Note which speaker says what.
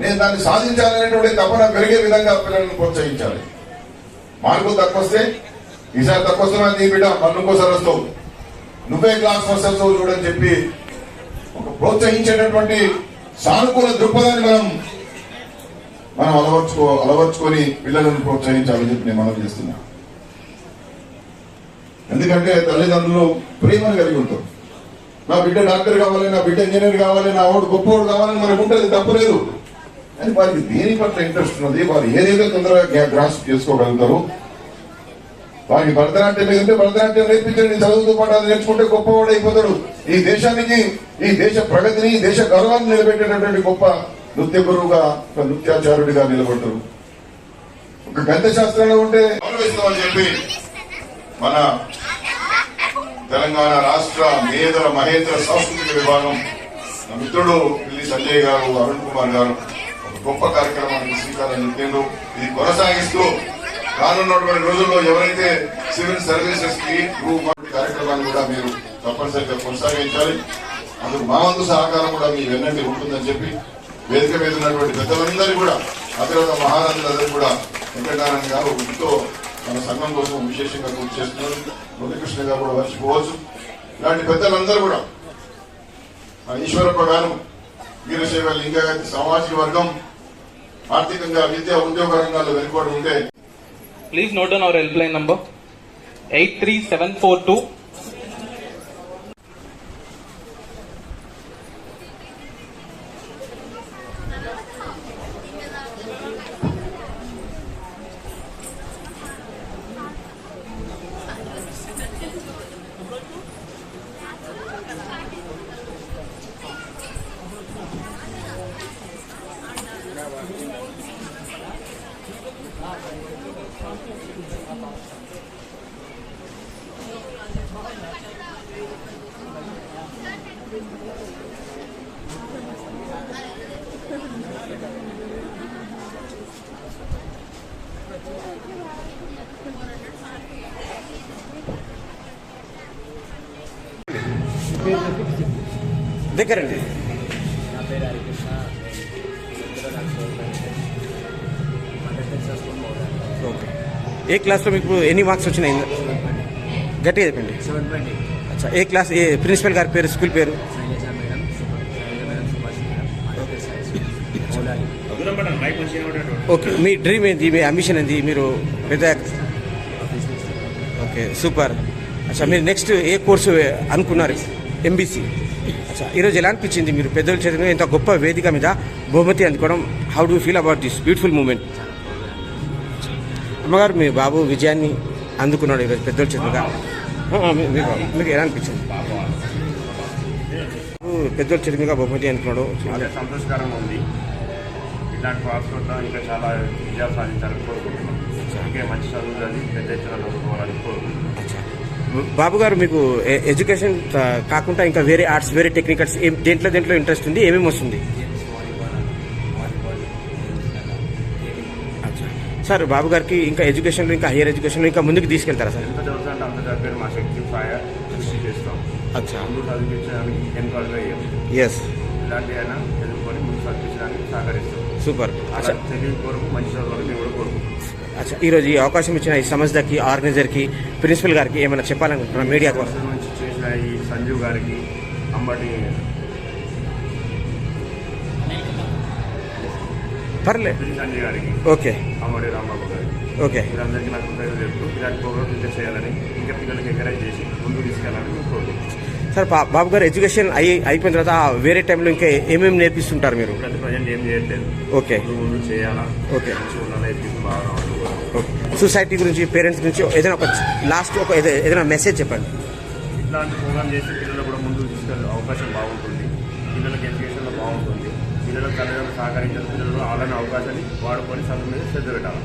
Speaker 1: నేను దాన్ని సాధించాలనేటువంటి తపన పెరిగే విధంగా పిల్లలను ప్రోత్సహించాలి. మార్కులు తక్కువ వస్తే ఈసారి తక్కువ వస్తున్నా నీ బిడ్డ మళ్ళీ వస్తావు నువ్వే క్లాస్ ఫస్ట్ వస్తావు చూడని చెప్పి ఒక ప్రోత్సహించేటటువంటి సానుకూల దృక్పథాన్ని మనం మనం అలవర్చుకో అలవర్చుకొని పిల్లలను ప్రోత్సహించాలని చెప్పి నేను మనం చేస్తున్నా. ఎందుకంటే తల్లిదండ్రులు ప్రేమను కలిగి ఉంటారు. నా బిడ్డ డాక్టర్ కావాలి నా బిడ్డ ఇంజనీర్ కావాలి నా వాడు గొప్పవాడు కావాలని మనకు ఉంటుంది తప్పులేదు అని వారికి దేని పట్ల ఇంట్రెస్ట్ ఉన్నది? వారు ఏదైతే తొందరగా గ్రాస్ప్ చేసుకోగలుగుతారు వారికి భరతనాట్యం లేదంటే భరతనాట్యం నేర్పించండి చదువుతూ పాటు అది నేర్చుకుంటే గొప్పవాడు అయిపోతాడు. ఈ దేశానికి ఈ దేశ ప్రగతిని ఈ దేశ గౌరవాన్ని నిలబెట్టేటటువంటి గొప్ప నృత్య గురువుగా ఒక నృత్యాచారుడిగా నిలబడతారు. ఒక గంధ శాస్త్రంలో ఉంటే గౌరవిస్తామని చెప్పి మన తెలంగాణ రాష్ట్ర మేధల మహేంద్ర సాంస్కృతిక విభాగం నా మిత్రుడు పిల్లి సంజయ్ గారు అరుణ్ కుమార్ గారు ఒక గొప్ప కార్యక్రమానికి శ్రీకారం చుట్టిండ్రు ఇది కొనసాగిస్తూ రానున్నటువంటి రోజుల్లో ఎవరైతే సివిల్ సర్వీసెస్కి కార్యక్రమాన్ని కూడా మీరు తప్పనిసరిగా కొనసాగించాలి. అందుకు మా వంతు సహకారం కూడా మీ వెన్నంటి ఉంటుందని చెప్పి వేదిక మీద ఉన్నటువంటి పెద్దలందరూ కూడా అగ్రత మహారాజులందరూ కూడా వెంకటనారాయణ గారు ఎంతో మన సంఘం కోసం విశేషంగా కృషి చేస్తున్నారు మురళీకృష్ణ గారు కూడా మర్చిపోవచ్చు ఇలాంటి పెద్దలందరూ కూడా మన ఈశ్వరప్ప గారు వీరశైవ లింగాయత్ సామాజిక వర్గం ఆర్థికంగా విద్య ఉద్యోగ రంగాల్లో వెనుకబడి ఉంటే
Speaker 2: please note our helpline number eight three seven four two
Speaker 3: దగ్గరండి.
Speaker 4: నా పేరు హరికృష్ణ. ఇందులో నాకు హండ్రెడ్ స్కూల్ మోడల్
Speaker 3: ఏ క్లాస్లో మీకు ఎన్ని మార్క్స్ వచ్చినాయి? గట్టిగా చెప్పండి. అచ్చా ఏ క్లాస్ ఏ ప్రిన్సిపల్ గారి పేరు స్కూల్ పేరు? ఓకే మీ డ్రీమ్ ఏంటి మీ అంబిషన్ ఏంటి మీరు పెద్ద ఓకే సూపర్. అచ్చా మీరు నెక్స్ట్ ఏ కోర్సు అనుకున్నారు? ఎంబీసీ అచ్చా ఈరోజు ఎలా అనిపించింది? మీరు పెద్దల చేతిలో ఇంత గొప్ప వేదిక మీద బహుమతి అందుకోవడం. How do feel about this beautiful moment అమ్మగారు మీ బాబు విజయాన్ని అందుకున్నాడు ఈరోజు పెద్దల చేతులుగా మీకు ఎలా అనిపించింది? బాబు పెద్దల చేతులుగా బహుమతి అందుకున్నాడు.
Speaker 5: చాలా సంతోషకరంగా ఉంది. ఇట్లాంటి పాస్పోర్ట్లో ఇంకా చాలా విజయాలు సాధించాలని కోరుకుంటున్నాం. ఇంకే మంచి చదువు చదివి పెద్ద ఎత్తున చదువుకోవాలని కోరుకుంటున్నాం.
Speaker 3: బాబు గారు మీకు ఎడ్యుకేషన్ కాకుండా ఇంకా వేరే ఆర్ట్స్ వేరే టెక్నికల్స్ ఏం దేంట్లో దేంట్లో ఇంట్రెస్ట్ ఉంది? ఏమేమి వస్తుంది? సార్ బాబు గారికి ఇంకా ఎడ్యుకేషన్లో ఇంకా హైయర్ ఎడ్యుకేషన్లో ఇంకా ముందుకు తీసుకెళ్తారా సార్?
Speaker 5: ఎంత చదువుతుంటే అంత చదివి మా శక్తి సాయ కృషి చేస్తాం.
Speaker 3: అచ్చా.
Speaker 5: ముందు చదివించడానికి ఎన్నికలుగా అయ్యాం.
Speaker 3: ఎస్
Speaker 5: ఇలాంటి అయినా చదువుకొని ముందు చదివించడానికి సహకరిస్తాం.
Speaker 3: సూపర్. అచ్చా.
Speaker 5: అలా తెలివి కొరకు మంచి చదవాలని మేము కూడా కోరుకుంటున్నాం.
Speaker 3: అచ్చా. ఈరోజు ఈ అవకాశం ఇచ్చిన ఈ సంస్థకి ఆర్గనైజర్కి ప్రిన్సిపల్ గారికి ఏమైనా చెప్పాలనుకుంటున్నా మీడియా ద్వారా?
Speaker 5: నుంచి చేసిన ఈ సంజీవ్ గారికి అంబటి
Speaker 3: పర్లే.
Speaker 5: సంజయ్ గారికి.
Speaker 3: ఓకే.
Speaker 5: అంబటి రాంబాబు గారికి.
Speaker 3: ఓకే.
Speaker 5: నాకు చెప్తూ ఇలాంటి ఇంకా చేయాలని ఇంకా పిల్లలకి ఎంకరేజ్ చేసి ముందుకు తీసుకెళ్ళాలని
Speaker 3: సార్ బాబు గారు ఎడ్యుకేషన్ అయి అయిపోయిన తర్వాత వేరే టైంలో ఇంకా ఏమేమి నేర్పిస్తుంటారు మీరు?
Speaker 5: ప్రజెంట్ ఏం చేయట్లేదు.
Speaker 3: ఓకే.
Speaker 5: చేయాలా?
Speaker 3: ఓకే. సొసైటీ గురించి పేరెంట్స్ గురించి ఏదైనా ఒక లాస్ట్ ఒక ఏదో- ఏదైనా మెసేజ్ చెప్పండి.
Speaker 5: ఇట్లాంటి ప్రోగ్రామ్ చేస్తే పిల్లలు కూడా ముందుకు తీసుకెళ్ళే అవకాశం బాగుంటుంది. పిల్లలకి ఎడ్యుకేషన్లో బాగుంటుంది. పిల్లలకు తల్లిదండ్రులు సహకరించాలి పిల్లలు అలానే అవకాశాన్ని వాడుకొని చదువు మీద శ్రద్ధ పెట్టాలి.